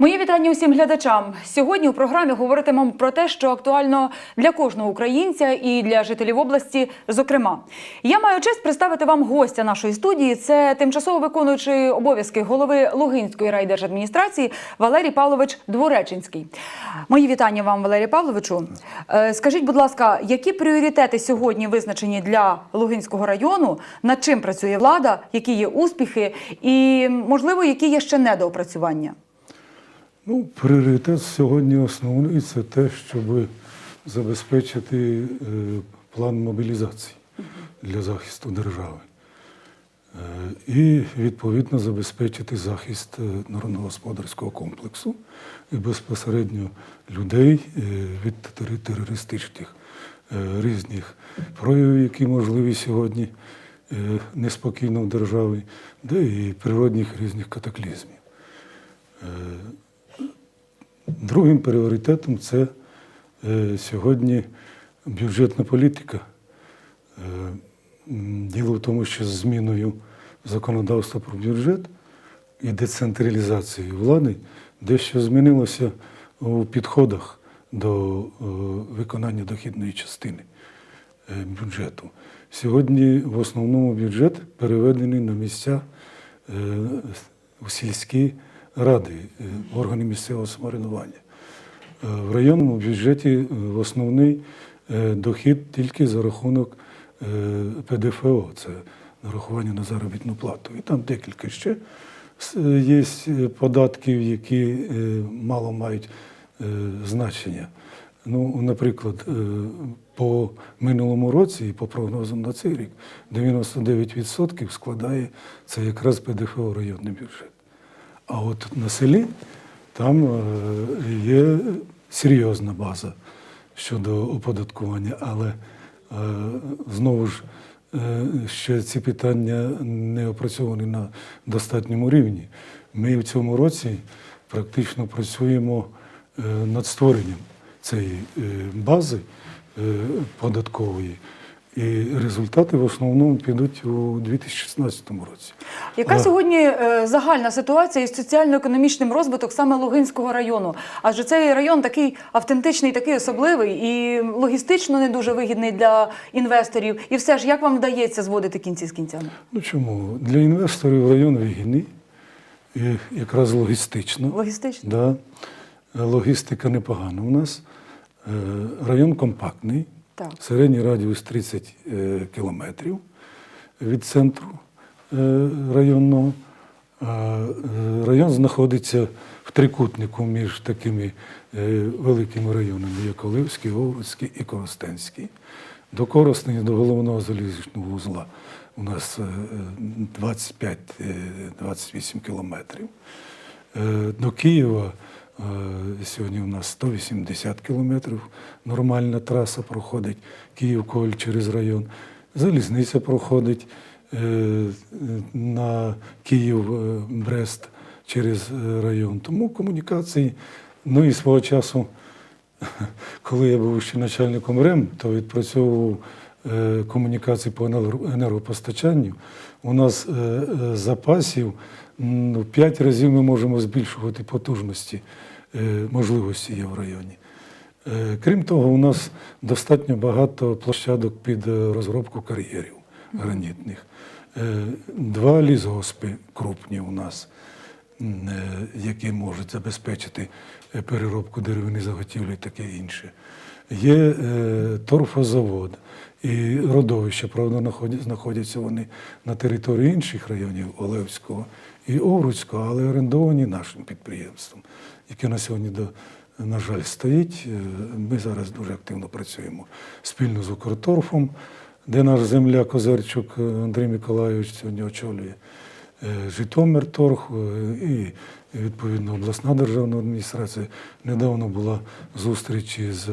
Мої вітання усім глядачам. Сьогодні у програмі говоритимемо про те, що актуально для кожного українця і для жителів області. Зокрема, я маю честь представити вам гостя нашої студії. Це тимчасово виконуючий обов'язки голови Лугинської райдержадміністрації Валерій Павлович Двореченський. Мої вітання вам, Валерій Павловичу. Е, Скажіть, будь ласка, які пріоритети сьогодні визначені для Лугинського району? Над чим працює влада? Які є успіхи, і можливо, які є ще недоопрацювання? Ну, пріоритет сьогодні основний це те, щоб забезпечити е, план мобілізації для захисту держави. Е, І відповідно забезпечити захист е, народно-господарського комплексу і безпосередньо людей від терористичних різних проявів, які можливі сьогодні неспокійно в державі, де і природних різних катаклізмів. Другим пріоритетом це е, сьогодні бюджетна політика. Е, Діло в тому, що з зміною законодавства про бюджет і децентралізацією влади дещо змінилося у підходах до е, виконання дохідної частини бюджету. Сьогодні в основному бюджет переведений на місця у сільські ради, е, органи місцевого самоврядування. Е, В районному бюджеті е, в основний дохід тільки за рахунок ПДФО, це нарахування на заробітну плату. І там декілька ще є податків, які мало мають значення. Ну, наприклад, по минулому році і по прогнозам на цей рік 99% складає це якраз ПДФО районний бюджет. А от на селі там е, є серйозна база щодо оподаткування, але е, знову ж е, ще ці питання не опрацьовані на достатньому рівні. Ми в цьому році практично працюємо над створенням цієї бази податкової. І результати в основному підуть у 2016 році. Яка сьогодні е, загальна ситуація із соціально-економічним розвиток саме Лугинського району? Адже цей район такий автентичний, такий особливий і логістично не дуже вигідний для інвесторів. І все ж як вам вдається зводити кінці з кінцями? Ну чому? Для інвесторів район вигідний, і якраз логістично. Логістично? Да. Логістика непогана у нас. Е, Район компактний, Так. середній радіус 30 е, кілометрів від центру е, районного. Е, Район знаходиться в трикутнику між такими великими районами, як Оливський, Овруцький і Коростенський. До Коростені, до головного залізничного вузла у нас е, 25-28 кілометрів. До Києва сьогодні у нас 180 кілометрів. Нормальна траса проходить Київ-Коль через район. Залізниця проходить е, на Київ-Брест через е, район. Тому комунікації, ну і свого часу, коли я був ще начальником РЕМ, то відпрацьовував е, комунікації по енерго- енергопостачанню. У нас е, е, запасів в 5 разів ми можемо збільшувати потужності, е, можливості є в районі. Е, Крім того, у нас достатньо багато площадок під е, розробку кар'єрів гранітних. Е, Два лісгоспи крупні у нас, е, які можуть забезпечити е, переробку деревини заготівлі і таке інше. Є е, торфозавод і родовища, правда, знаходяться вони на території інших районів Олевського і Овруцького, але орендовані нашим підприємством, яке на сьогодні на жаль, стоїть. Е, Ми зараз дуже активно працюємо спільно з Укрторфом, де наш земляк Озерчук Андрій Миколайович сьогодні очолює е, Житомирторг е, і відповідно обласна державна адміністрація. Недавно була зустріч із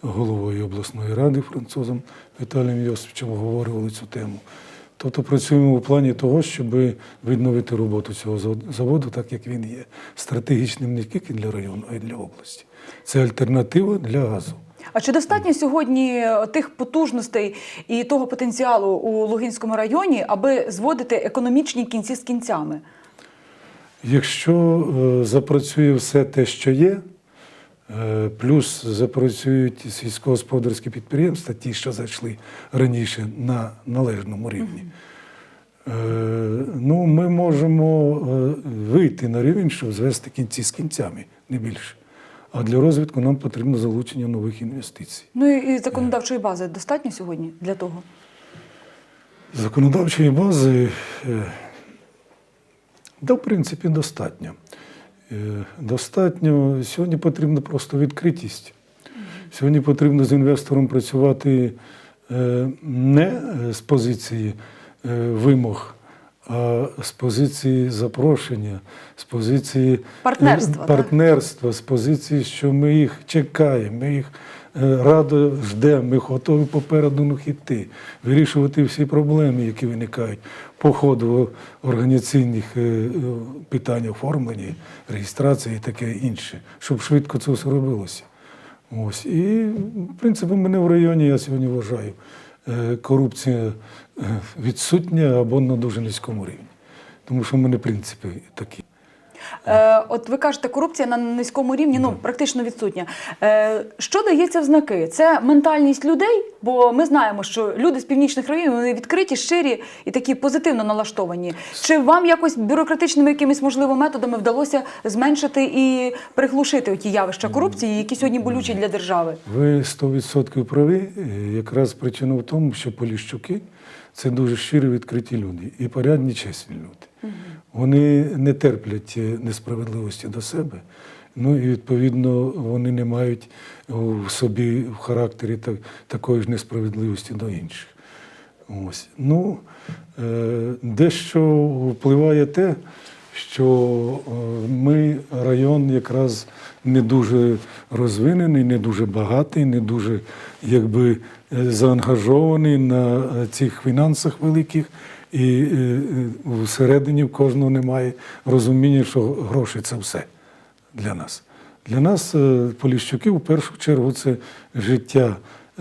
головою обласної ради французом Віталієм Йосифовичем, говорили цю тему. Тобто працюємо у плані того, щоб відновити роботу цього завод- заводу, так як він є стратегічним не тільки для району, а й для області. Це альтернатива для газу. А чи достатньо сьогодні тих потужностей і того потенціалу у Лугинському районі, аби зводити економічні кінці з кінцями? Якщо е, запрацює все те, що є, е, плюс запрацюють сільськогосподарські підприємства, ті, що зайшли раніше на належному рівні, е, ну, ми можемо е, вийти на рівень, щоб звести кінці з кінцями, не більше. А для розвитку нам потрібно залучення нових інвестицій. Ну і законодавчої бази достатньо сьогодні для того. Законодавчої бази, е, да, в принципі, достатньо. Е, Достатньо. Сьогодні потрібна просто відкритість. Сьогодні потрібно з інвестором працювати е, не з позиції е, вимог, а з позиції запрошення, з позиції е, Партнерства, партнерства, з позиції, що ми їх чекаємо, ми їх е, радо ждемо, ми готові попереду них йти, вирішувати всі проблеми, які виникають по ходу організаційних е, е, питань оформлення, реєстрації і таке інше, щоб швидко це все робилося. Ось. І, в принципі, мене в районі, я сьогодні вважаю, е, корупція е, відсутня або на дуже низькому рівні. Тому що в мене принципи такі. Е, от ви кажете, корупція на низькому рівні, ну практично відсутня. Е, що дається в знаки? Це ментальність людей, бо ми знаємо, що люди з північних районів вони відкриті, щирі і такі позитивно налаштовані. Чи вам якось бюрократичними якимись можливо методами вдалося зменшити і приглушити ті явища корупції, які сьогодні болючі для держави? Ви 100% праві. Е, Якраз причина в тому, що Поліщуки це дуже щирі відкриті люди і порядні чесні люди. Вони не терплять е, несправедливості до себе. Ну і відповідно вони не мають у собі в характері так, такої ж несправедливості до інших. Ось. Ну, е, дещо впливає те, що е, ми район якраз не дуже розвинений, не дуже багатий, не дуже якби е, заангажований на е, цих фінансах великих. І е, е, всередині в кожного немає розуміння, що гроші це все для нас. Для нас, е, поліщуки, в першу чергу, це життя,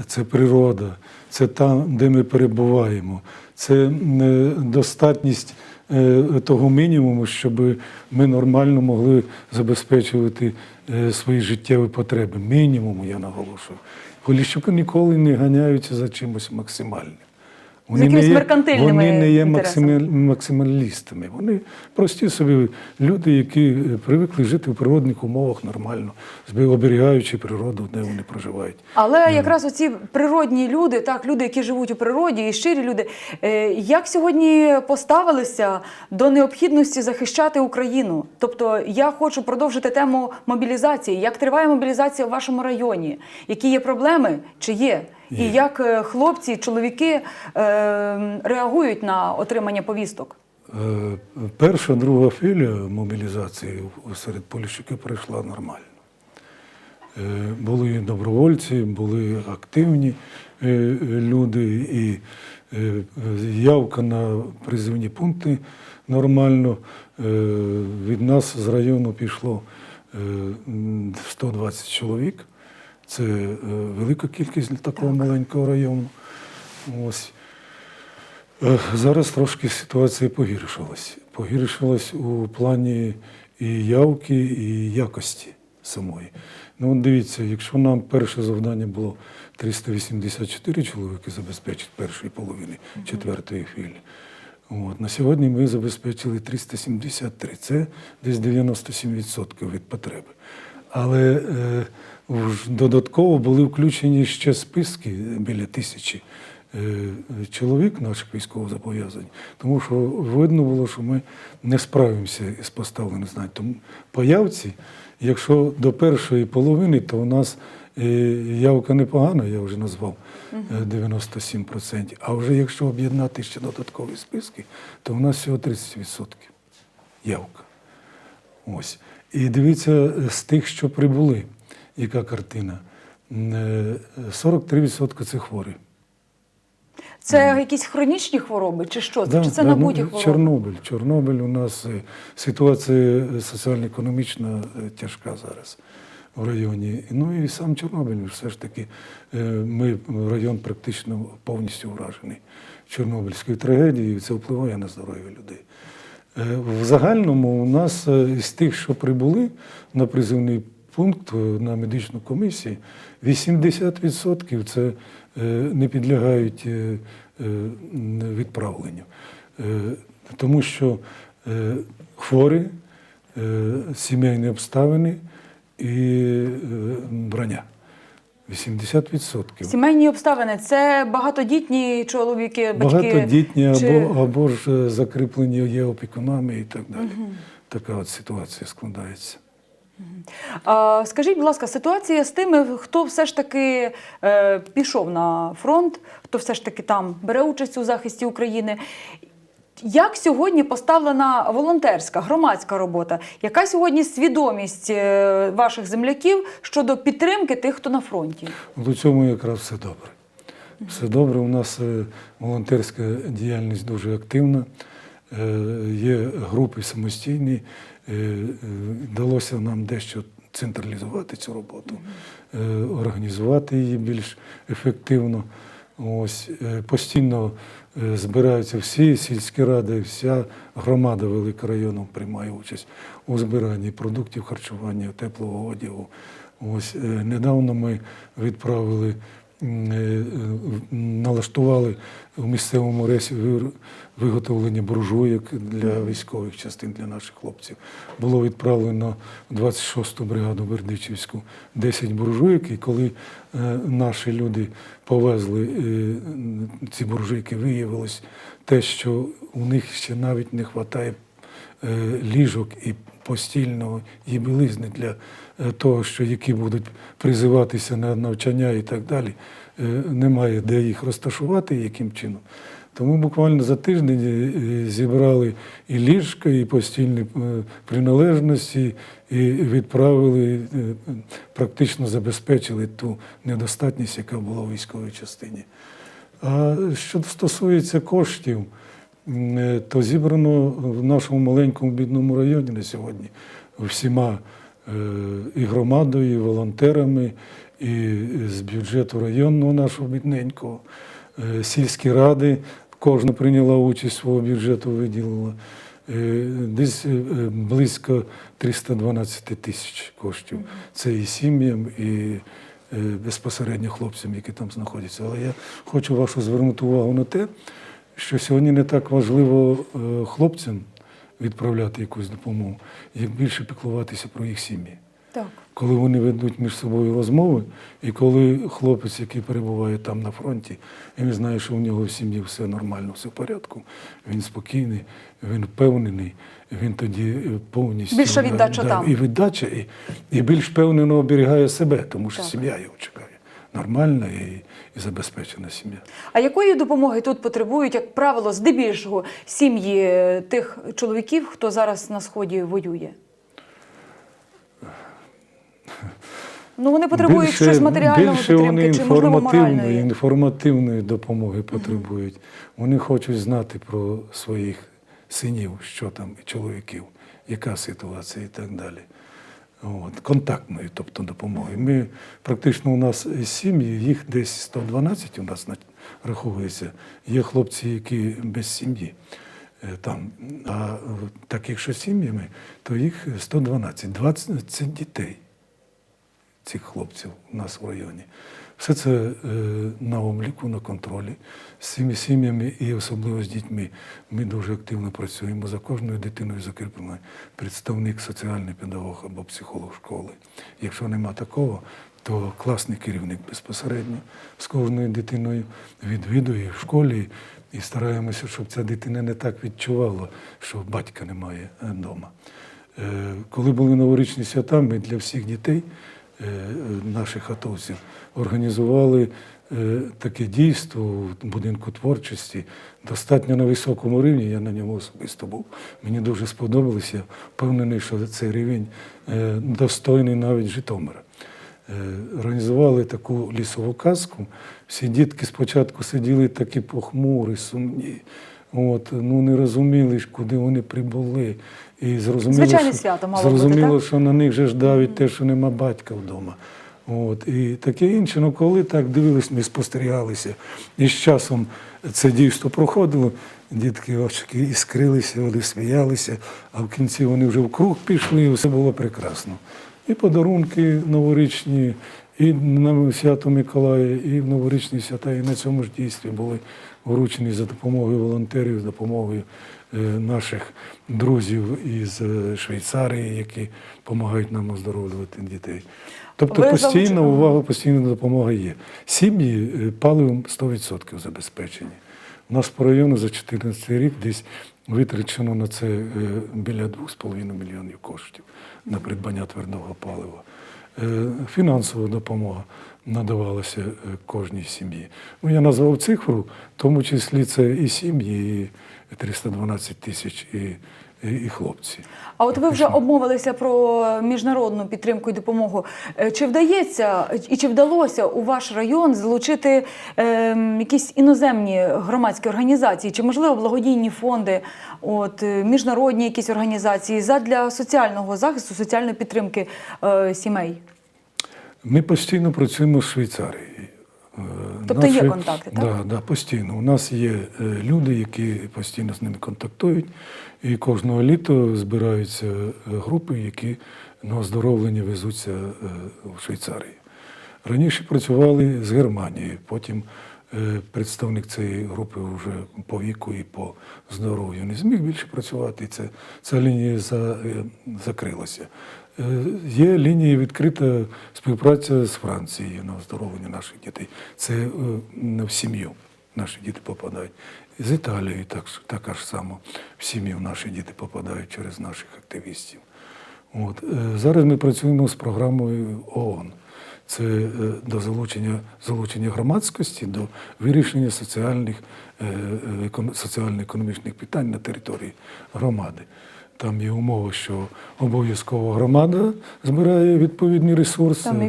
це природа, це там, де ми перебуваємо, це достатність того мінімуму, щоб ми нормально могли забезпечувати свої життєві потреби. Мінімуму, я наголошую. Поліщуки ніколи не ганяються за чимось максимальним. Якимись меркантильними вони не є максималістами. Вони прості собі люди, які е, привикли жити в природних умовах нормально, оберігаючи природу, де вони проживають. Але якраз оці природні люди, так, люди, які живуть у природі, і щирі люди, е, як сьогодні поставилися до необхідності захищати Україну? Тобто я хочу продовжити тему мобілізації. Як триває мобілізація в вашому районі? Які є проблеми? Чи є? І як е, хлопці, чоловіки е, реагують на отримання повісток? Е, Перша, друга хвиля мобілізації серед поліщуків пройшла нормально. Е, Були добровольці, були активні е, люди, і е, явка на призивні пункти нормально. Е, Від нас з району пішло е, 120 чоловік. Це е, велика кількість для такого маленького району. Ось. Е, Зараз трошки ситуація погіршилась. Погіршилась у плані і явки, і якості самої. Ну, от дивіться, якщо нам перше завдання було 384 чоловіки забезпечити першої половини четвертої хвилі. От, на сьогодні ми забезпечили 373. Це десь 97% від потреби. Але е, додатково були включені ще списки біля тисячі е, чоловік наших військовозобов'язань, тому що видно було, що ми не справимося з поставленим знань. Тому по явці, якщо до першої половини, то у нас е, явка непогана, я вже назвав е, 97%. А вже якщо об'єднати ще додаткові списки, то у нас всього 30% явка. Ось. І дивіться, з тих, що прибули, яка картина. Е, 43% це хворі. Це якісь хронічні хвороби, чи що? Да, чи це да, набуті ну, хвороби? Чорнобиль. Чорнобиль у нас е, ситуація е, соціально-економічна е, тяжка зараз в районі. Ну і сам Чорнобиль, все ж таки, е, ми район практично повністю вражений Чорнобильською трагедією, і це впливає на здоров'я людей. Е, В загальному у нас е, із тих, що прибули на призивний пункт е, на медичну комісію, 80% це е, не підлягають е, відправленню. Тому що хворі, сімейні обставини і броня. 80%. Сімейні обставини це багатодітні чоловіки, батьки. Багатодітні чи- або, або ж закріплені є опікунами і так далі. Така от ситуація складається. Скажіть, будь ласка, ситуація з тими, хто все ж таки е, пішов на фронт, хто все ж таки там бере участь у захисті України. Як сьогодні поставлена волонтерська громадська робота? Яка сьогодні свідомість е, ваших земляків щодо підтримки тих, хто на фронті? От у цьому якраз все добре. Все добре. У нас е, волонтерська діяльність дуже активна. Е, Є групи самостійні. Е, е, Вдалося нам дещо централізувати цю роботу, організувати її більш ефективно. Ось постійно збираються всі сільські ради, вся громада велика району приймає участь у збиранні продуктів харчування, теплого одягу. Ось недавно ми відправили, налаштували в місцевому рейсі вир- виготовлення буржуйок для військових частин для наших хлопців. Було відправлено в 26-ту бригаду Бердичівську 10 буржуйок, і коли е, наші люди повезли е, ці буржуйки, виявилось те, що у них ще навіть не вистачає е, ліжок і постільного і білизни для е, того, що які будуть призиватися на навчання і так далі. Е, Немає де їх розташувати, яким чином. Тому буквально за тиждень е, зібрали і ліжка, і постільні е, приналежності, і відправили, е, практично забезпечили ту недостатність, яка була у військовій частині. А що стосується коштів, е, то зібрано в нашому маленькому бідному районі на сьогодні всіма е, і громадою, і волонтерами, і з бюджету районного нашого бідненького, е, сільські ради, кожна прийняла участь свого бюджету, виділила. Е, Десь е, близько 312 тисяч коштів. Це і сім'ям, і е, безпосередньо хлопцям, які там знаходяться. Але я хочу вашу звернути увагу на те, що сьогодні не так важливо е, хлопцям відправляти якусь допомогу, як більше піклуватися про їх сім'ї. Так. Коли вони ведуть між собою розмови, і коли хлопець, який перебуває там на фронті, і він знає, що у нього в сім'ї все нормально, все в порядку, він спокійний, він впевнений, він тоді е, повністю Більша віддача да, там. і віддача, і, і більш впевнено оберігає себе, тому що сім'я його чекає. Нормальна і, і забезпечена сім'я. А якої допомоги тут потребують, як правило, здебільшого сім'ї е, тих чоловіків, хто зараз на сході воює? Ну вони потребують щось матеріального більше вони підтримки чи можливо інформативної, інформативної допомоги потребують. Вони хочуть знати про своїх синів, що там, чоловіків, яка ситуація і так далі. От, контактної, тобто допомоги. Ми практично у нас сім'ї, їх десь 112 у нас на- раховується. Є хлопці, які без сім'ї. е, Там, а так якщо сім'ями, то їх 112, 20 це дітей цих хлопців у нас в районі. Все це е, на обліку, на контролі з цими сім'ями і особливо з дітьми. Ми дуже активно працюємо. За кожною дитиною закріплений представник, соціальний педагог або психолог школи. Якщо нема такого, то класний керівник безпосередньо з кожною дитиною відвідує в школі і стараємося, щоб ця дитина не так відчувала, що батька немає вдома. Е, Коли були новорічні свята, ми для всіх дітей е, наших атовців організували е, таке дійство в будинку творчості достатньо на високому рівні. Я на ньому особисто був. Мені дуже сподобалося. Я впевнений, що цей рівень е, достойний навіть Житомира. Е, Організували таку лісову казку. Всі дітки спочатку сиділи такі похмурі, сумні. От, ну не розуміли, ж, куди вони прибули. І зрозуміло, Звичайне що, свято мало бути, зрозуміло, так? що на них же ж давить те, що нема батька вдома. От, і таке інше, ну коли так дивились, ми спостерігалися. І з часом це дійство проходило, дітки очки іскрилися, вони сміялися, а в кінці вони вже в круг пішли, і все було прекрасно. І подарунки новорічні, і на свято Миколая, і в новорічні свята, і на цьому ж дійстві були вручені за допомогою волонтерів, за допомогою е, наших друзів із е, Швейцарії, які допомагають нам оздоровлювати дітей. Тобто Ви постійна залучили- увага, постійна допомога є. Сім'ї е, паливом 100% забезпечені. У нас по району за 2014 рік десь витрачено на це біля 2,5 мільйонів коштів на придбання твердого палива. Е, Фінансова допомога надавалася е, кожній сім'ї. Ну, я назвав цифру, в тому числі це і сім'ї, і 312 тисяч, і, і, хлопці. А от ви вже обмовилися про міжнародну підтримку і допомогу. Е, Чи вдається і чи вдалося у ваш район залучити е, якісь іноземні громадські організації, чи можливо благодійні фонди, от е, міжнародні якісь організації задля соціального захисту, соціальної підтримки е, сімей? Ми постійно працюємо з Швейцарією. Е, Тобто є контакти, так? Да, да, постійно. У нас є е, люди, які постійно з ними контактують, і кожного літа збираються е, групи, які на оздоровлення везуться е, в Швейцарію. Раніше працювали з Германією, потім е, представник цієї групи вже по віку і по здоров'ю не зміг більше працювати. і Це, ця лінія за, е, закрилася. Е, Є лінія відкрита співпраця з Францією на оздоровлення наших дітей. Це е, в сім'ю наші діти попадають. З Італією так, така ж само в сім'ю наші діти попадають через наших активістів. От. е, Зараз ми працюємо з програмою ООН. Це е, до залучення, залучення громадськості до вирішення соціальних, е, е, економ- соціально-економічних питань на території громади. Там є умова, що обов'язково громада збирає відповідні ресурси, Там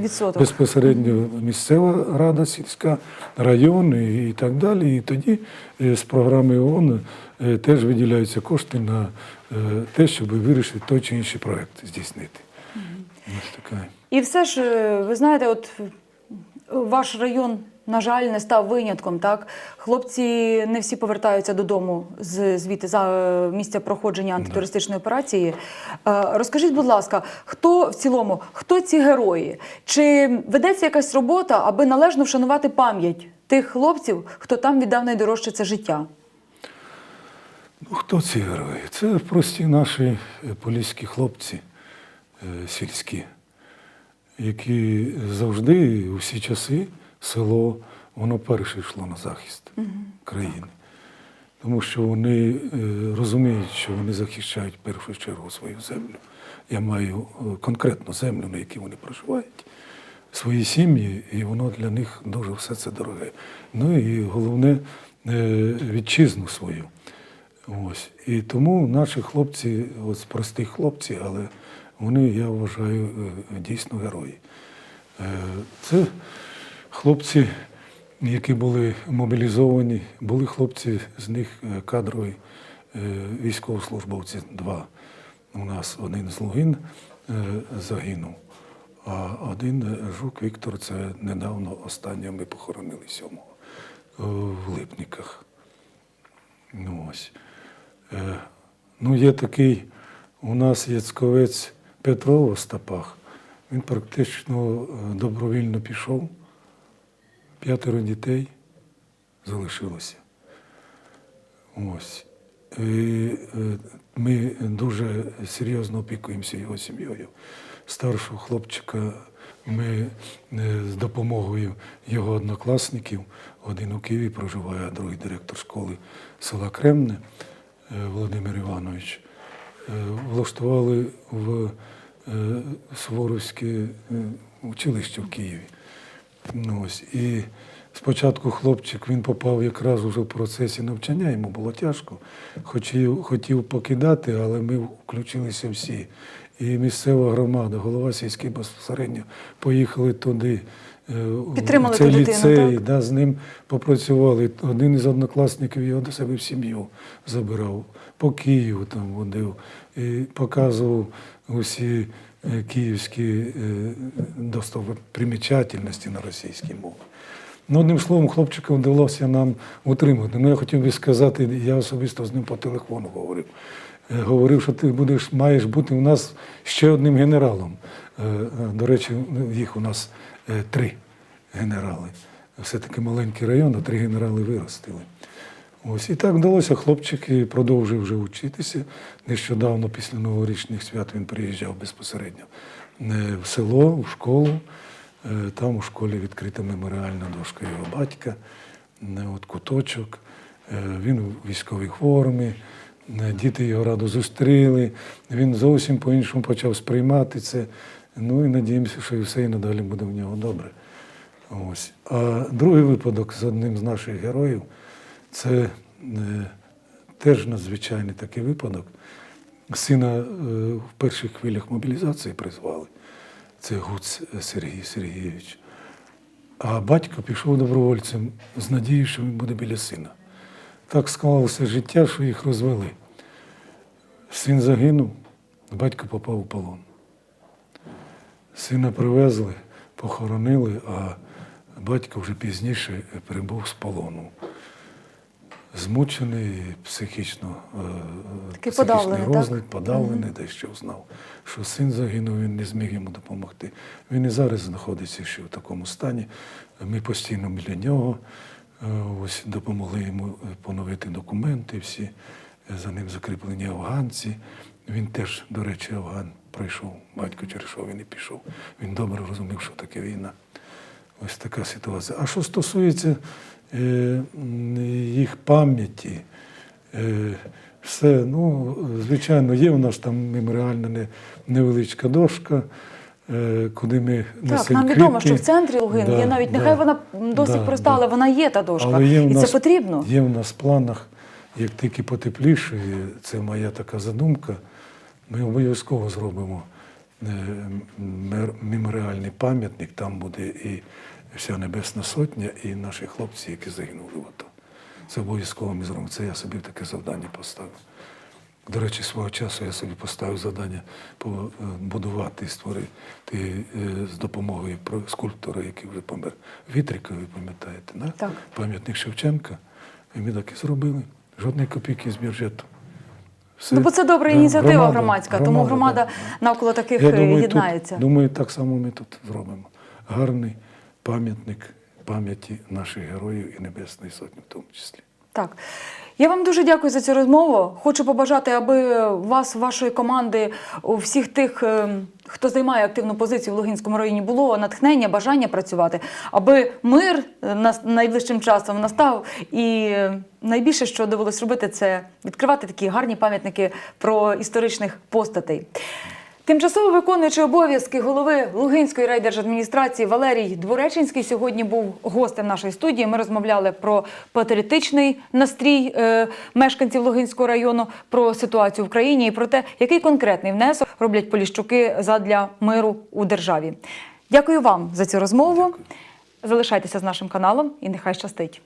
безпосередньо місцева рада сільська, район і, так далі. І тоді з програми ООН теж виділяються кошти на те, щоб вирішити той чи інший проект здійснити. Ось така. І все ж, е, ви знаєте, от е, ваш район, на жаль, не став винятком. Так, хлопці не всі повертаються додому з звідти за е, місця проходження антитерористичної операції. Розкажіть, будь ласка, хто в цілому, хто ці герої? Чи ведеться якась робота, аби належно вшанувати пам'ять тих хлопців, хто там віддав найдорожче це життя? Ну, хто ці герої? Це прості наші поліські хлопці сільські, які завжди, у всі часи, село, воно перше йшло на захист країни. Тому що вони е, розуміють, що вони захищають в першу чергу свою землю. Я маю е, конкретну землю, на якій вони проживають, свої сім'ї, і воно для них дуже все це дороге. Ну і головне е, вітчизну свою. Ось. І тому наші хлопці, ось прості хлопці, але вони, я вважаю, е, дійсно герої. Е, Це хлопці, які були мобілізовані, були хлопці, з них е, кадрові військовослужбовці два. У нас один з Лугин загинув, а один Жук Віктор, це недавно останнє ми похоронили сьомого в Липниках. Ну ось. Ну, є такий, у нас яцьковець Петро в Остапах. Він практично е, добровільно пішов. П'ятеро дітей залишилося. Ось. І е, ми дуже серйозно опікуємося його сім'єю. Старшого хлопчика ми е, з допомогою його однокласників, один у Києві проживає, а другий директор школи села Кремне Володимир Іванович, влаштували в е, Суворовське е, училище в Києві. Ну, ось. І спочатку хлопчик він попав якраз уже в процесі навчання, йому було тяжко. Хотів, хотів покидати, але ми включилися всі. І місцева громада, голова сільський безпосередньо поїхали туди. Е, Підтримали цей дитину, ліцей, так? да, з ним попрацювали. Один із однокласників його до себе в сім'ю забирав, по Києву там водив і показував усі е, київські е, достопримічательності на російській мові. Ну, одним словом, хлопчика вдалося нам утримати. Ну, я хотів би сказати, я особисто з ним по телефону говорив. Говорив, що ти будеш, маєш бути у нас ще одним генералом. До речі, їх у нас три генерали. Все-таки маленький район, а три генерали виростили. Ось і так вдалося. Хлопчик продовжив вже вчитися. Нещодавно, після новорічних свят, він приїжджав безпосередньо е, в село, в школу. Е, Там у школі відкрита меморіальна дошка його батька, е, от куточок. Е, Він у військовій формі. Е, Діти його радо зустріли. Він зовсім по-іншому почав сприймати це. Ну і надіємося, що і все і надалі буде в нього добре. Ось. А другий випадок з одним з наших героїв це е, теж надзвичайний такий випадок. Сина е, в перших хвилях мобілізації призвали. Це Гуц Сергій Сергійович. А батько пішов добровольцем з надією, що він буде біля сина. Так склалося життя, що їх розвели. Син загинув, батько попав у полон. Сина привезли, похоронили, а батько вже пізніше прибув з полону. Змучений, психічно е, Такий психічний подавлений, так? розлад, подавлений, дещо знав, що син загинув, він не зміг йому допомогти. Він і зараз знаходиться ще в такому стані. Ми постійно біля нього е, ось допомогли йому поновити документи всі. За ним закріплені афганці. Він теж, до речі, афган пройшов. Батько через що він і пішов. Він добре розумів, що таке війна. Ось така ситуація. А що стосується е, їх пам'яті, е, все, ну, звичайно, є у нас там меморіальна не- невеличка дошка, е, куди ми Так, несемо нам відомо, квітки. що в центрі Лугин Да, є навіть, да, нехай вона досить да, проста, але вона є та дошка. Але є і нас, це потрібно. Є в нас в планах, як тільки потеплішає, це моя така задумка, ми обов'язково зробимо е, меморіальний пам'ятник, там буде і вся Небесна Сотня, і наші хлопці, які загинули в АТО. Це обов'язково ми зробимо. Це я собі таке завдання поставив. До речі, свого часу я собі поставив завдання побудувати і створити е, з допомогою скульптора, який вже помер. Вітрика, ви пам'ятаєте, пам'ятник Шевченка. І ми так і зробили. Жодної копійки з бюджету. Все. Ну, бо це добра ініціатива громада, громадська, тому громада да. навколо таких Я е, думаю, єднається. Тут, думаю, так само ми тут зробимо. Гарний пам'ятник пам'яті наших героїв і Небесної Сотні в тому числі. Так. Я вам дуже дякую за цю розмову. Хочу побажати, аби вас, вашої команди, у всіх тих, е, хто займає активну позицію в Лугинському районі, було натхнення, бажання працювати, аби мир е, найближчим часом настав. І е, найбільше, що довелось робити, це відкривати такі гарні пам'ятники про історичних постатей. Тимчасово виконуючий обов'язки голови Лугинської райдержадміністрації Валерій Двореченський сьогодні був гостем нашої студії. Ми розмовляли про патріотичний настрій е, мешканців Лугинського району, про ситуацію в країні і про те, який конкретний внесок роблять поліщуки задля миру у державі. Дякую вам за цю розмову. Залишайтеся з нашим каналом і нехай щастить.